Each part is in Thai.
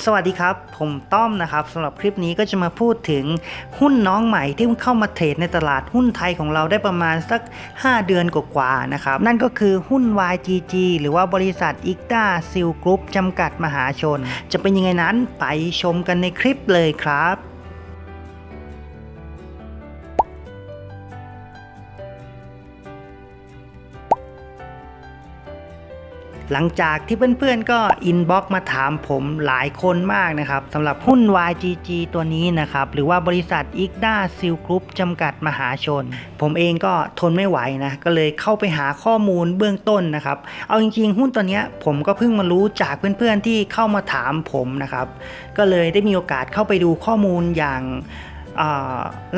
สวัสดีครับ ผมต้อมนะครับสำหรับคลิปนี้ก็จะมาพูดถึงหุ้นน้องใหม่ที่เข้ามาเทรดในตลาดหุ้นไทยของเราได้ประมาณสัก 5 เดือนกว่าๆนะครับ นั่นก็คือหุ้น YGG หรือว่าบริษัท i c t a s e a l Group จำกัดมหาชน จะเป็นยังไงนั้นไปชมกันในคลิปเลยครับ หลังจากที่เพื่อนๆก็อินบ็อกมาถามผมหลายคนมากนะครับสำหรับหุ้น YGG ตัวนี้นะครับ หรือว่าบริษัท i g d a s e a l Group จำกัดมหาชน ผมเองก็ทนไม่ไหวนะ ก็เลยเข้าไปหาข้อมูลเบื้องต้นนะครับ เอาจริงๆ หุ้นตัวนี้ผมก็เพิ่งมารู้จากเพื่อนๆที่เข้ามาถามผมนะครับ ก็เลยได้มีโอกาสเข้าไปดูข้อมูลอย่าง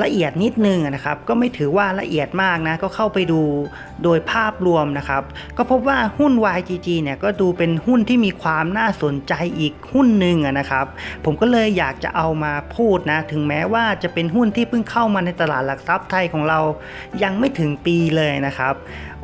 ละเอียดนิดนึงนะครับ ก็ไม่ถือว่าละเอียดมากนะ ก็เข้าไปดูโดยภาพรวมนะครับ ก็พบว่าหุ้น YGG เนี่ยก็ดูเป็นหุ้นที่มีความน่าสนใจอีกหุ้นหนึ่งนะครับ ผมก็เลยอยากจะเอามาพูดนะ ถึงแม้ว่าจะเป็นหุ้นที่เพิ่งเข้ามาในตลาดหลักทรัพย์ไทยของเรายังไม่ถึงปีเลยนะครับ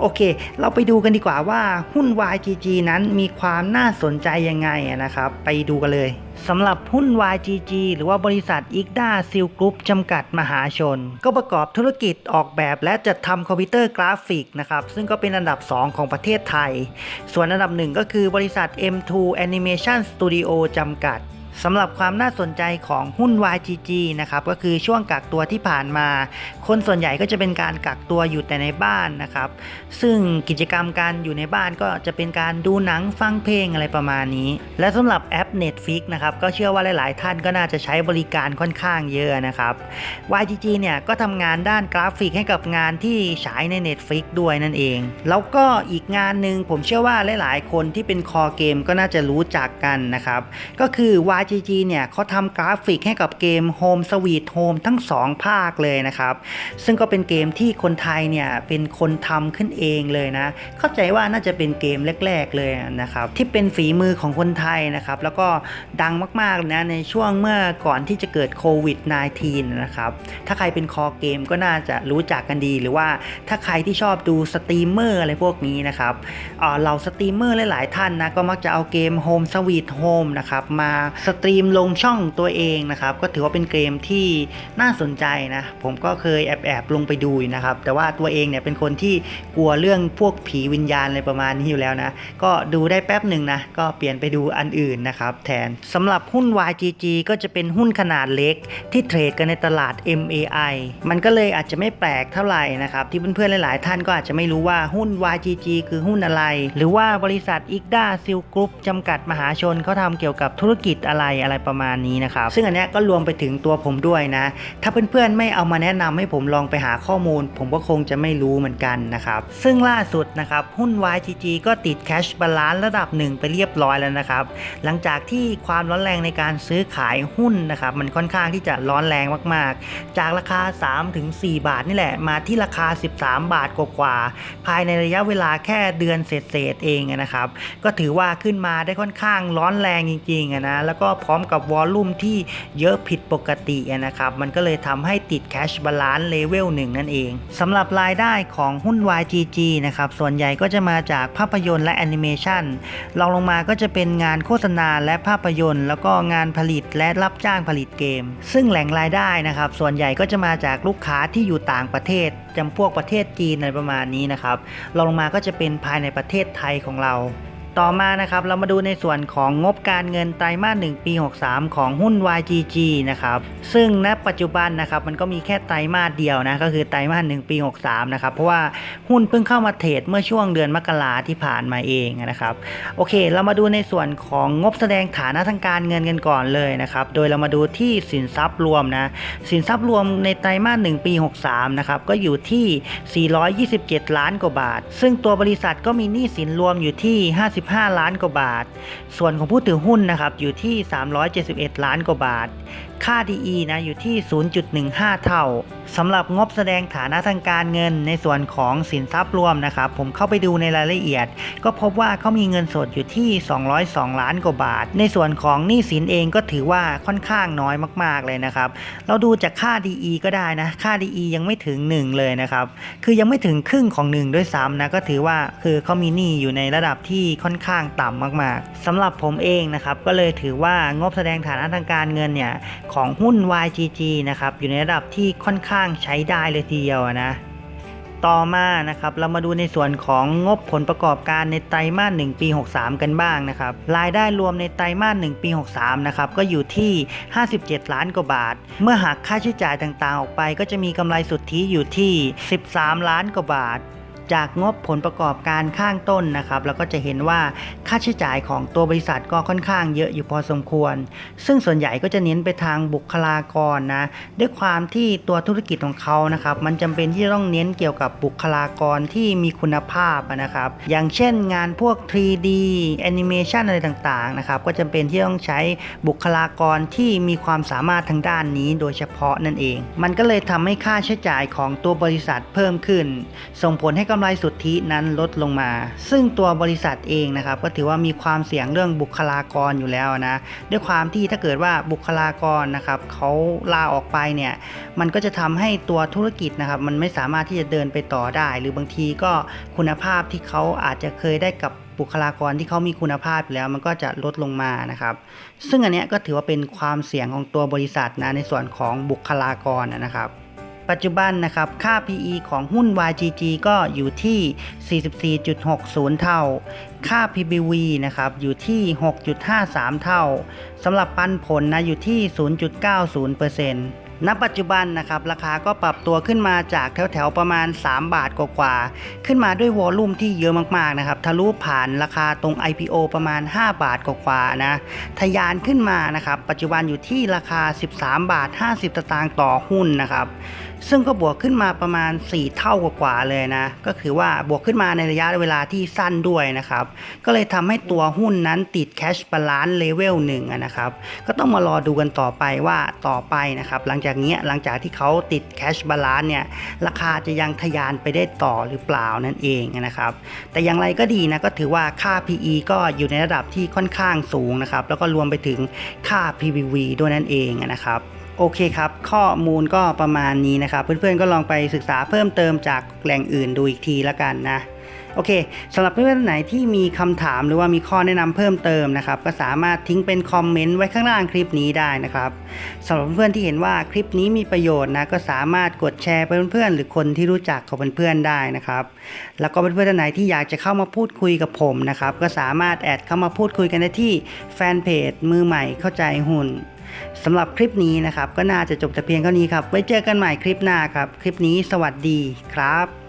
โอเค เราไปดูกันดีกว่าว่าหุ้น YGG นั้นมีความน่าสนใจยังไงนะครับ ไปดูกันเลย สำหรับหุ้น YGG หรือว่าบริษัท i g d a s e a l Group จำกัดมหาชน ก็ประกอบธุรกิจออกแบบและจัดทำคอมพิวเตอร์กราฟิกนะครับ ซึ่งก็เป็นอันดับ 2 ของประเทศไทย ส่วนอันดับหนึ่งก็คือบริษัท M2 Animation Studio จำกัด สำหรับความน่าสนใจของหุ้น YGG นะครับก็คือช่วงกักตัวที่ผ่านมา คนส่วนใหญ่ก็จะเป็นการกักตัวอยู่แต่ในบ้านนะครับ ซึ่งกิจกรรมการอยู่ในบ้านก็จะเป็นการดูหนังฟังเพลงอะไรประมาณนี้ และสำหรับแอป Netflix นะครับก็เชื่อว่าหลาย ๆ ท่านก็น่าจะใช้บริการค่อนข้างเยอะนะครับ YGG เนี่ยก็ทำงานด้านกราฟิกให้กับงานที่ฉายใน Netflix ด้วยนั่นเอง แล้วก็อีกงานหนึ่งผมเชื่อว่าหลาย ๆ คนที่เป็นคอเกมก็น่าจะรู้จักกันนะครับก็คือ YGG เนี่ยเขาทำกราฟิกให้กับเกม Home Sweet Home ทั้ง 2 ภาคเลยนะครับ ซึ่งก็เป็นเกมที่คนไทยเนี่ยเป็นคนทำขึ้นเองเลยนะ เข้าใจว่าน่าจะเป็นเกมแรก ๆเลยนะครับ ที่เป็นฝีมือของคนไทยนะครับ แล้วก็ดังมากๆนะในช่วงเมื่อก่อนที่จะเกิดโควิด -19 นะครับ ถ้าใครเป็นคอเกมก็น่าจะรู้จักกันดีหรือว่าถ้าใครที่ชอบดูสตรีมเมอร์อะไรพวกนี้นะครับเอ่อเราสตรีมเมอร์หลายๆท่านนะก็มักจะเอาเกม Home Sweet Home นะครับมาสตรีมลงช่องตัวเองนะครับ ก็ถือว่าเป็นเกมที่น่าสนใจนะ ผมก็เคยแอบแอบๆลงไปดูนะครับ แต่ว่าตัวเองเนี่ยเป็นคนที่กลัวเรื่องพวกผีวิญญาณอะไรประมาณนี้อยู่แล้วนะ ก็ดูได้แป๊บหนึ่งนะ ก็เปลี่ยนไปดูอันอื่นนะครับแทนสำหรับหุ้น YGG ก็จะเป็นหุ้นขนาดเล็กที่เทรดกันในตลาด MAI มันก็เลยอาจจะไม่แปลกเท่าไหร่นะครับ ที่เพื่อนๆหลาย ๆ ท่านก็อาจจะไม่รู้ว่าหุ้น YGG คือหุ้นอะไร หรือว่าบริษัท i g d a s e a l Group จำกัดมหาชนเขาทำเกี่ยวกับธุรกิจอะไรอะไรประมาณนี้นะครับ ซึ่งอันนี้ก็รวมไปถึงตัวผมด้วยนะ ถ้าเพื่อนๆไม่เอามาแนะนำให้ผมลองไปหาข้อมูล ผมก็คงจะไม่รู้เหมือนกันนะครับ ซึ่งล่าสุดนะครับ หุ้น YGG ก็ติด Cash Balance ระดับหนึ่งไปเรียบร้อยแล้วนะครับ หลังจากที่ความร้อนแรงในการซื้อขายหุ้นนะครับมันค่อนข้างที่จะร้อนแรงมากๆ จากราคา 3-4 บาทนี่แหละมาที่ราคา 13 บาทกว่าๆภายในระยะเวลาแค่เดือนเศษๆเองนะครับ ก็ถือว่าขึ้นมาได้ค่อนข้างร้อนแรงจริงๆนะแล้วก็พร้อมกับวอลลุ่มที่เยอะผิดปกตินะครับ มันก็เลยทำให้ติด Cash Balance Level 1นั่นเองสำหรับรายได้ของหุ้น YGG นะครับ ส่วนใหญ่ก็จะมาจากภาพยนตร์และแอนิเมชันรองลงมาก็จะเป็นงานโฆษณาและภาพยนตร์ แล้วก็งานผลิตและรับจ้างผลิตเกม ซึ่งแหล่งรายได้นะครับ ส่วนใหญ่ก็จะมาจากลูกค้าที่อยู่ต่างประเทศจำพวกประเทศจีนอะไรประมาณนี้นะครับรองลงมาก็จะเป็นภายในประเทศไทยของเรา ต่อมานะครับเรามาดูในส่วนของงบการเงินไตรมาส1ปี 63 ของหุ้น YGG นะครับซึ่งณปัจจุบันนะครับมันก็มีแค่ไตรมาสเดียวนะก็คือไตรมาส1ปี 63 นะครับเพราะว่าหุ้นเพิ่งเข้ามาเทรดเมื่อช่วงเดือนมกราที่ผ่านมาเองนะครับโอเค เรามาดูในส่วนของงบแสดงฐานะทางการเงินกันก่อนเลยนะครับโดยเรามาดูที่สินทรัพย์รวมนะสินทรัพย์รวมในไตรมาส1ปี 63 นะครับก็อยู่ที่ 427 ล้านกว่าบาท ซึ่งตัวบริษัทก็มีหนี้สินรวมอยู่ที่55ล้านกว่าบาท ส่วนของผู้ถือหุ้นนะครับอยู่ที่ 371 ล้านกว่าบาท ค่า DE นะอยู่ที่ 0.15 เท่าสำหรับงบแสดงฐานะทางการเงินในส่วนของสินทรัพย์รวมนะครับ ผมเข้าไปดูในรายละเอียด ก็พบว่าเขามีเงินสดอยู่ที่ 202 ล้านกว่าบาท ในส่วนของหนี้สินเองก็ถือว่าค่อนข้างน้อยมาก ๆเลยนะครับ เราดูจากค่า DE ก็ได้นะ ค่า DE ยังไม่ถึง 1 เลยนะครับ คือยังไม่ถึงครึ่งของ 1 ด้วยซ้ำนะ ก็ถือว่าคือเขามีหนี้อยู่ในระดับที่ค่อนข้างต่ำมาก ๆสำหรับผมเองนะครับก็เลยถือว่างบแสดงฐานะทางการเงินเนี่ยของหุ้น YGG นะครับอยู่ในระดับที่ค่อนข้างใช้ได้เลยทีเดียวนะต่อมานะครับเรามาดูในส่วนของงบผลประกอบการในไตรมาส1ปี 63 กันบ้างนะครับรายได้รวมในไตรมาส1ปี 63 นะครับก็อยู่ที่ 57 ล้านกว่าบาท เมื่อหักค่าใช้จ่ายต่างๆ ออกไป ก็จะมีกำไรสุทธิอยู่ที่ 13 ล้านกว่าบาท จากงบผลประกอบการข้างต้นนะครับเราก็จะเห็นว่าค่าใช้จ่ายของตัวบริษัทก็ค่อนข้างเยอะอยู่พอสมควร ซึ่งส่วนใหญ่ก็จะเน้นไปทางบุคลากรนะด้วยความที่ตัวธุรกิจของเขานะครับมันจำเป็นที่จะต้องเน้นเกี่ยวกับบุคลากรที่มีคุณภาพนะครับอย่างเช่นงานพวก 3D Animation อะไรต่างๆนะครับก็จำเป็นที่ต้องใช้บุคลากรที่มีความสามารถทางด้านนี้โดยเฉพาะนั่นเอง มันก็เลยทำให้ค่าใช้จ่ายของตัวบริษัทเพิ่มขึ้น ส่งผลให้กำไรสุทธินั้นลดลงมา ซึ่งตัวบริษัทเองนะครับก็ถือว่ามีความเสี่ยงเรื่องบุคลากรอยู่แล้วนะด้วยความที่ถ้าเกิดว่าบุคลากรนะครับเขาลาออกไปเนี่ยมันก็จะทำให้ตัวธุรกิจนะครับมันไม่สามารถที่จะเดินไปต่อได้ หรือบางทีก็คุณภาพที่เขาอาจจะเคยได้กับบุคลากรที่เขามีคุณภาพอยู่แล้วมันก็จะลดลงมานะครับ ซึ่งอันนี้ก็ถือว่าเป็นความเสี่ยงของตัวบริษัทนะในส่วนของบุคลากรนะครับ ปัจจุบันนะครับ ค่า PE ของหุ้น YGG ก็อยู่ที่ 44.60 เท่า ค่า PBV นะครับ อยู่ที่ 6.53 เท่า สำหรับปันผลนะ อยู่ที่ 0.90% ณปัจจุบันนะครับราคาก็ปรับตัวขึ้นมาจากแถวๆประมาณ 3 บาทกว่าๆขึ้นมาด้วยวอลลุ่มที่เยอะมากๆนะครับทะลุผ่านราคาตรง IPO ประมาณ 5 บาทกว่าๆนะทะยานขึ้นมานะครับปัจจุบันอยู่ที่ราคา 13 บาท 50สตางค์ต่อหุ้นนะครับซึ่งก็บวกขึ้นมาประมาณ 4 เท่ากว่าๆเลยนะ ก็คือว่าบวกขึ้นมาในระยะเวลาที่สั้นด้วยนะครับ ก็เลยทำให้ตัวหุ้นนั้นติดแคชบาลานซ์เลเวลหนึ่งนะครับ ก็ต้องมารอดูกันต่อไปว่าต่อไปนะครับ หลังจากเนี้ยหลังจากที่เขาติดแคชบาลานเนี่ยราคาจะยังทะยานไปได้ต่อหรือเปล่านั่นเองนะครับแต่อย่างไรก็ดีนะก็ถือว่าค่า PE ก็อยู่ในระดับที่ค่อนข้างสูงนะครับแล้วก็รวมไปถึงค่า PBV ด้วยนั่นเองนะครับโอเคครับ ข้อมูลก็ประมาณนี้นะครับ เพื่อนๆก็ลองไปศึกษาเพิ่มเติมจากแหล่งอื่นดูอีกทีละกันนะ โอเคสำหรับเพื่อนๆไหนที่มีคำถามหรือว่ามีข้อแนะนำเพิ่มเติมนะครับก็สามารถทิ้งเป็นคอมเมนต์ไว้ข้างล่างคลิปนี้ได้นะครับสำหรับเพื่อนๆที่เห็นว่าคลิปนี้มีประโยชน์นะก็สามารถกดแชร์ไปเพื่อนๆหรือคนที่รู้จักของเพื่อนๆได้นะครับแล้วก็เพื่อนๆท่านไหนที่อยากจะเข้ามาพูดคุยกับผมนะครับก็สามารถแอดเข้ามาพูดคุยกันได้ที่แฟนเพจมือใหม่เข้าใจหุ้นสำหรับคลิปนี้นะครับก็น่าจะจบแต่เพียงเท่านี้ครับ ไว้เจอกันใหม่คลิปหน้าครับ คลิปนี้สวัสดีครับ